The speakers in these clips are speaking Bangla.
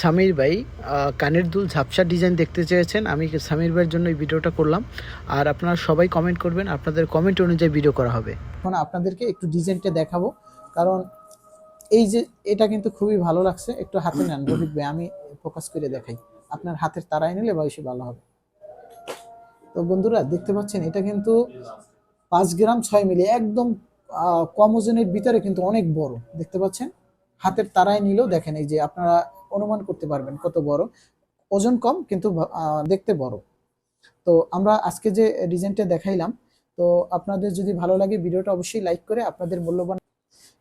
সামির ভাই কানের দুল ঝাপসা ডিজাইন দেখতে চেয়েছেন। আমি সামির ভাইয়ের জন্য এই ভিডিওটা করলাম। আর আপনারা সবাই কমেন্ট করবেন, আপনাদের কমেন্ট অনুযায়ী ভিডিও করা হবে। এখন আপনাদেরকে একটু ডিজাইনটা দেখাবো। কারণ এই যে, এটা কিন্তু খুবই ভালো লাগছে। একটু হাতে নেন, রফিক ভাই, আমি ফোকাস করে দেখাই। আপনার হাতের তারাই নিলে বেশি ভালো হবে। তো বন্ধুরা, দেখতে পাচ্ছেন, এটা কিন্তু পাঁচ গ্রাম ছয় মিলি, একদম কম ওজনের ভিতরে কিন্তু অনেক বড়। দেখতে পাচ্ছেন? হাতের তারাই নিলেও দেখেন, এই যে আপনারা অনুমান করতে পারবেন কত বড়। ওজন কম, কিন্তু দেখতে বড়। তো আমরা আজকে যে ডিজাইনটা দেখাইলাম, তো আপনাদের যদি ভালো লাগে ভিডিওটা অবশ্যই লাইক করে আপনাদের মূল্যবান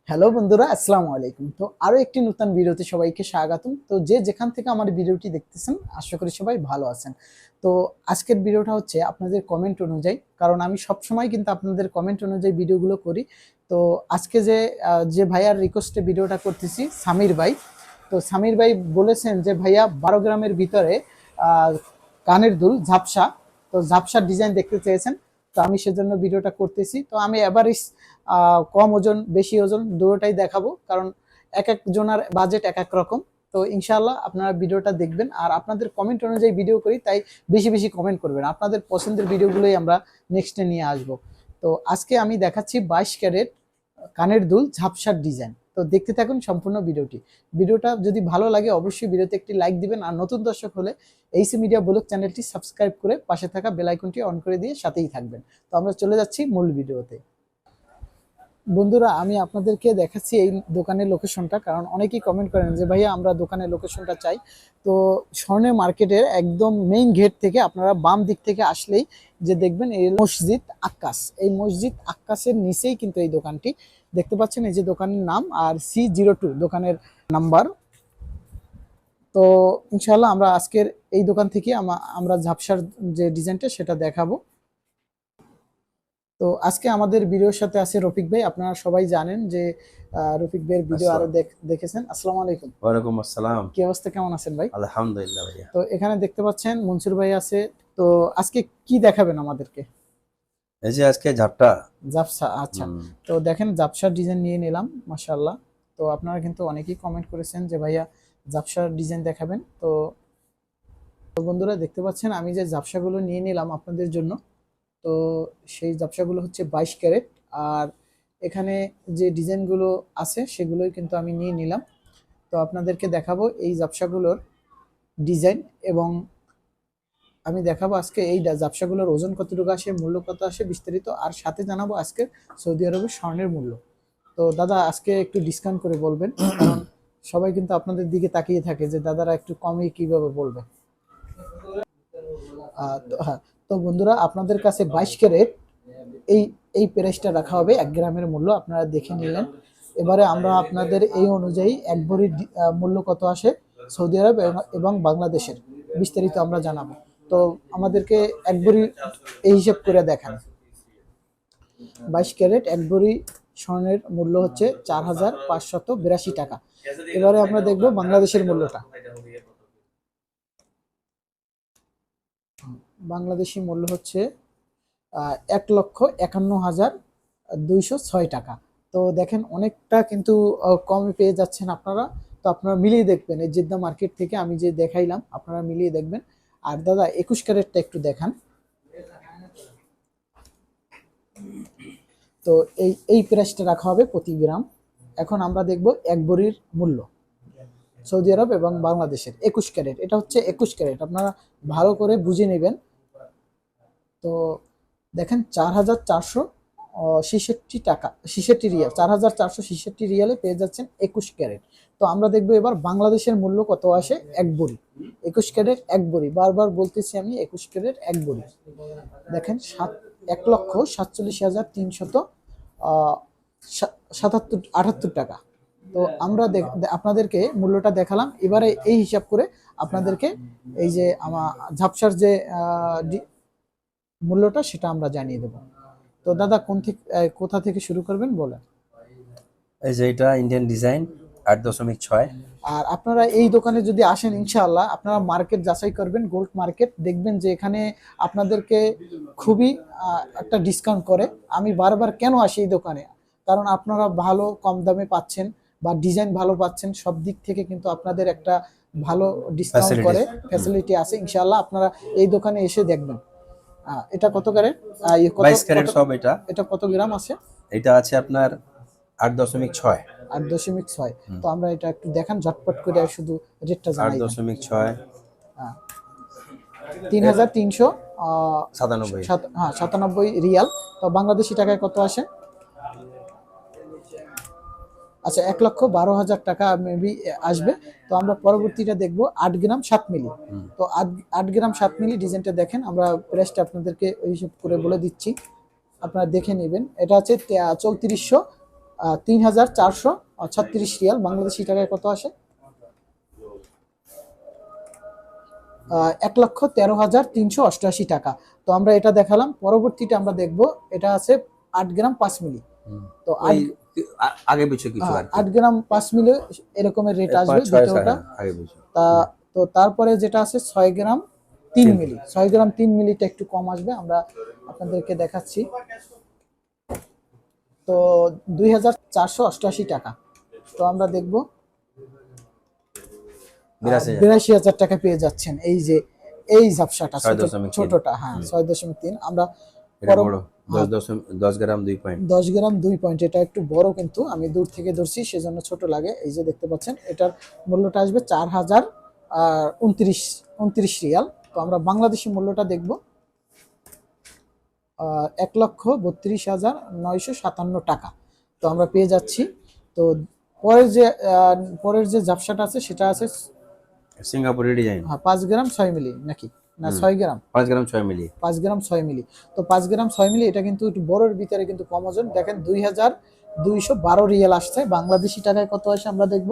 হ্যালো বন্ধুরা, আসসালামু আলাইকুম। তো আরও একটি নতুন ভিডিওতে সবাইকে স্বাগতম। তো যে যেখান থেকে আমার ভিডিওটি দেখতেছেন, আশা করি সবাই ভালো আছেন। তো আজকের ভিডিওটা হচ্ছে আপনাদের কমেন্ট অনুযায়ী, কারণ আমি সব সময় কিন্তু আপনাদের কমেন্ট অনুযায়ী ভিডিওগুলো করি। তো আজকে যে যে ভাইয়ার রিকোয়েস্টে ভিডিওটা করতেছি, সামির ভাই তো সামির ভাই বলেছেন যে, ভাইয়া, বারো গ্রামের ভিতরে কানের দুল, ঝাপসা। তো ঝাপসার ডিজাইন দেখতে চেয়েছেন, তো আমি সেজন্য ভিডিওটা করতেছি। তো আমি এভারেজ কম ওজন, বেশি ওজন দুটোটাই দেখাবো, কারণ এক এক জনের বাজেট এক এক রকম। তো ইনশাআল্লাহ আপনারা ভিডিওটা দেখবেন, আর আপনাদের কমেন্ট অনুযায়ী ভিডিও করি, তাই বেশি বেশি কমেন্ট করবেন। আপনাদের পছন্দের ভিডিওগুলোই আমরা নেক্সটে নিয়ে আসব। তো আজকে আমি দেখাচ্ছি বাইশ ক্যারেট কানের দুল ঝাপসার ডিজাইন তো দেখতে থাকুন সম্পূর্ণ ভিডিওটি। ভিডিওটা যদি ভালো লাগে, অবশ্যই ভিডিওতে একটি লাইক দিবেন আর নতুন দর্শক হলে এইসি মিডিয়া ব্লগ চ্যানেলটি সাবস্ক্রাইব করে পাশে থাকা বেল আইকনটি অন করে দিয়ে সাথেই থাকবেন। তো আমরা চলে যাচ্ছি মূল ভিডিওতে। বন্ধুরা, আমি আপনাদেরকে দেখাচ্ছি এই দোকানের লোকেশনটা কারণ অনেকেই কমেন্ট করেন যে, ভাইয়া, আমরা দোকানের লোকেশনটা চাই। তো স্বর্ণের মার্কেটের একদম মেইন গেট থেকে আপনারা বাম দিক থেকে আসলেই যে দেখবেন এই মসজিদ আক্কাস। এই মসজিদ আক্কাসের নিচেই কিন্তু এই দোকানটি। দেখতে পাচ্ছেন এই যে দোকানের নাম আর সি জিরো টু দোকানের নাম্বার। তো ইনশাল্লাহ আমরা আজকের এই দোকান থেকে আমরা ঝাপসার যে ডিজাইনটা সেটা দেখাবো। তো আজকে আমাদের ভিডিওর সাথে আছে রফিক ভাই। আপনারা সবাই জানেন যে রফিক ভাইয়ের ভিডিও আরও দেখ- দেখেছেন। আসসালামু আলাইকুম। ওয়ালাইকুম আসসালাম। কি অবস্থা? কেমন আছেন ভাই? আলহামদুলিল্লাহ ভাইয়া। তো এখানে দেখতে পাচ্ছেন মনসুর ভাই আছে। তো আজকে কি দেখাবেন আমাদেরকে? এই যে আজকে ঝাপটা। জাপসা আচ্ছা। তো দেখেন জাপসার ডিজাইন নিয়ে নিলাম মাশাআল্লাহ। তো আপনারা কিন্তু অনেকেই কমেন্ট করেছেন যে ভাইয়া জাপসার ডিজাইন দেখাবেন? তো তো বন্ধুরা দেখতে পাচ্ছেন আমি যে জাপসাগুলো নিয়ে নিলাম আপনাদের জন্য তো সেই জাপসাগুলো হচ্ছে বাইশ ক্যারেট। আর এখানে যে ডিজাইনগুলো আছে সেগুলোই কিন্তু আমি নিয়ে নিলাম। তো আপনাদেরকে দেখাবো এই জাপসাগুলোর ডিজাইন এবং আমি দেখাবো আজকে এই জাপসাগুলোর ওজন কতটুকু আসে, মূল্য কত আসে বিস্তারিত। আর সাথে জানাব আজকে সৌদি আরবের স্বর্ণের মূল্য। তো দাদা, আজকে একটু ডিসকাউন্ট করে বলবেন। সবাই কিন্তু আপনাদের দিকে তাকিয়ে থাকে যে, দাদারা একটু কমে কীভাবে বলবে। হ্যাঁ তো বন্ধুরা, আপনাদের কাছে বাইশ ক্যারেট, এই এই প্রাইসটা রাখা হবে, এক গ্রামের মূল্য, আপনারা দেখে নিলেন। এবারে আমরা আপনাদের এই অনুযায়ী এক ভরির মূল্য কত আসে সৌদি আরব এবং বাংলাদেশের, বিস্তারিত আমরা জানাব। তো আমাদেরকে এক ভরি এই হিসাব করে দেখান। বাইশ ক্যারেট এক ভরি স্বর্ণের মূল্য হচ্ছে চার হাজার পাঁচশত বিরাশি টাকা। এবারে আমরা দেখব বাংলাদেশের মূল্যটা। বাংলাদেশি মূল্য হচ্ছে এক লক্ষ একান্ন হাজার দুইশো ছয় টাকা। তো দেখেন অনেকটা কিন্তু কমে পেয়ে যাচ্ছেন আপনারা। তো আপনারা মিলিয়ে দেখবেন এই জেদ্দা মার্কেট থেকে আমি যে দেখাইলাম, আপনারা মিলিয়ে দেখবেন। আর দাদা, একুশ ক্যারেটটা একটু দেখান। তো এই এই প্রাইসটা রাখা হবে প্রতি গ্রাম। এখন আমরা দেখব এক বড়ির মূল্য। সৌদি আরব এবং বাংলাদেশের একুশ ক্যারেট। এটা হচ্ছে একুশ ক্যারেট। আপনারা ভালো করে বুঝে নেবেন। তো দেখেন, চার হাজার চারশো ছেষট্টি টাকা, ছেষট্টি রিয়াল, চার হাজার চারশো ছেষট্টি রিয়ালে পেয়ে যাচ্ছেন একুশ ক্যারেট। তো আমরা দেখব এবার বাংলাদেশের মূল্য কত আসে এক বড়ি। একুশ ক্যারেট এক বড়ি। বারবার বলতেছি আমি একুশ ক্যারেট এক বড়ি। দেখেন, সাত, এক লক্ষ সাতচল্লিশ হাজার তিনশত সাতাত্তর, আটাত্তর টাকা। তো আমরা আপনাদেরকে মূল্যটা দেখালাম। এবারে এই হিসাব করে আপনাদেরকে এই যে আমার ঝাপসার যে মূল্যটা সেটা আমরা জানিয়ে দেব। তো দাদা, কোন থেকে কোথা থেকে শুরু করবেন বলেন? এই যে এটা ইন্ডিয়ান ডিজাইন আট দশমিক ছয়। আর আপনারা এই দোকানে যদি আসেন ইনশাআল্লাহ আপনারা মার্কেট যাচাই করবেন গোল্ড মার্কেট। দেখবেন যে এখানে আপনাদেরকে খুবই একটা ডিসকাউন্ট করে। আমি বারবার কেন আসি এই দোকানে? কারণ আপনারা ভালো কম দামে পাচ্ছেন বা ডিজাইন ভালো পাচ্ছেন সব দিক থেকে কিন্তু আপনাদের একটা ভালো ডিসকাউন্ট করে ফ্যাসিলিটি আছে। ইনশাআল্লাহ আপনারা এই দোকানে এসে দেখবেন। এটা কত করে? আহ, ইয়ে বাইশ ক্যারেট সব এটা। এটা কত গ্রাম আছে? এটা আছে আপনার আট দশমিক ছয়। আট দশমিক ছয়। তো আমরা এটা একটু দেখান ঝটপট করে শুধু রেটটা আট দশমিক ছয়। তিন হাজার তিনশো সাতানব্বই। হ্যাঁ সাতানব্বই রিয়াল। তো বাংলাদেশি টাকায় কত আসে? আচ্ছা এক লক্ষ বারো হাজার টাকা মেবি আসবে। তো আমরা পরবর্তীটা দেখব আট গ্রাম সাত মিলি। তো আট গ্রাম সাত মিলি ডিজাইনটা দেখেন আমরা প্রাইসটা আপনাদেরকে ওই হিসেব করে বলে দিচ্ছি। আপনারা দেখে নেবেন। এটা হচ্ছে চৌত্রিশশো তিন হাজার চারশো ছত্রিশ রিয়াল। বাংলাদেশি টাকায় কত আসে? এক লক্ষ তেরো হাজার তিনশো অষ্টআশি টাকা। তো আমরা এটা দেখালাম। পরবর্তীটা আমরা দেখব এটা আছে আট গ্রাম পাঁচ মিলি। তো আগে পিছু কিছু হ্যাঁ। আট গ্রাম পাঁচ মিলি এরকমের রেট আসবে দ্বিতীয়টা পিছু তা তো তারপরে যেটা আছে ছয় গ্রাম তিন। মিলি। ছয় গ্রাম তিন মিলিটা একটু কম আসবে। আমরা আপনাদেরকে দেখাচ্ছি। তো দুই হাজার চারশো অষ্টআশি টাকা। তো আমরা দেখব। বিরাশি হাজার। টাকা পেয়ে যাচ্ছেন। এই যে এই ঝাপসাটা। ছোটটা হ্যাঁ ছয় দশমিক তিন। আমরা বড়। দশ গ্রাম দুই পয়েন্ট দশ গ্রাম দুই পয়েন্ট এটা একটু বড় কিন্তু আমি দূর থেকে ধরছি সেজন্য ছোট লাগে। এই যে দেখতে পাচ্ছেন এটার মূল্যটা আসবে চার হাজার উনত্রিশ উনত্রিশ রিয়াল। তো আমরা বাংলাদেশি মূল্যটা দেখব। এক লক্ষ বত্রিশ হাজার নয়শো সাতান্ন টাকা। তো আমরা পেয়ে যাচ্ছি। তো পরের যে পরের যে ঝাপসাটা আছে সেটা আছে সিঙ্গাপুরি ডিজাইন। হ্যাঁ, পাঁচ গ্রাম ছয় মিলি নাকি? না ছয় গ্রাম। পাঁচ গ্রাম ছয় মিলি। পাঁচ গ্রাম ছয় মিলি। তো পাঁচ গ্রাম ছয় মিলি এটা কিন্তু একটু বড়োর ভিতরে কিন্তু কম ওজন। দেখেন দুই হাজার দুইশো বারো রিয়েল আসছে। বাংলাদেশি টাকায় কত আসে আমরা দেখব।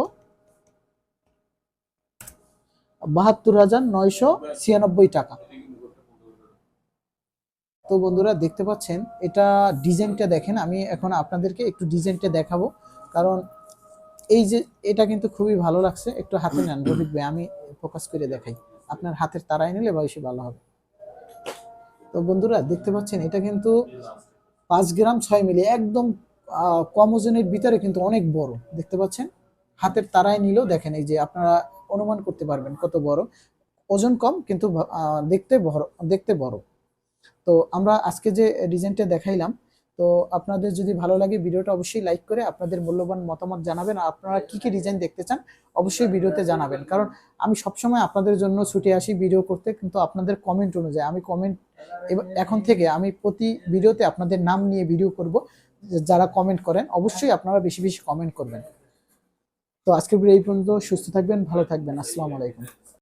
বাহাত্তর হাজার নয়শো ছিয়ানব্বই টাকা। তো বন্ধুরা দেখতে পাচ্ছেন, এটা ডিজাইনটা দেখেন, আমি এখন আপনাদেরকে একটু ডিজাইনটা দেখাবো। কারণ এই যে, এটা কিন্তু খুবই ভালো লাগছে, একটু হাতে নেন, রফিক ভাই, আমি ফোকাস করে দেখাই। আপনার হাতের তারাই নিলে বয়সে ভালো হবে। তো বন্ধুরা দেখতে পাচ্ছেন, এটা কিন্তু পাঁচ গ্রাম ছয় মিলি, একদম কম ওজনের ভিতরে কিন্তু অনেক বড়। দেখতে পাচ্ছেন, হাতের তারায় নিলেও দেখেন, এই যে আপনারা অনুমান করতে পারবেন কত বড়। ওজন কম, কিন্তু দেখতে বড় দেখতে বড়। তো আমরা আজকে যে ডিজাইনটা দেখাইলাম, তো আপনাদের যদি ভালো লাগে ভিডিওটা অবশ্যই লাইক করে আপনাদের মূল্যবান মতামত জানাবেন। আর আপনারা কি কি ডিজাইন দেখতে চান অবশ্যই ভিডিওতে জানাবেন। কারণ আমি সবসময় আপনাদের জন্য ছুটে আসি ভিডিও করতে, কিন্তু আপনাদের কমেন্ট অনুযায়ী আমি কমেন্ট এখন থেকে আমি প্রতি ভিডিওতে আপনাদের নাম নিয়ে ভিডিও করব। যারা কমেন্ট করেন, অবশ্যই আপনারা বেশি বেশি কমেন্ট করবেন। তো আজকের ভিডিও এই পর্যন্ত, সুস্থ থাকবেন, ভালো থাকবেন। আসসালামু আলাইকুম।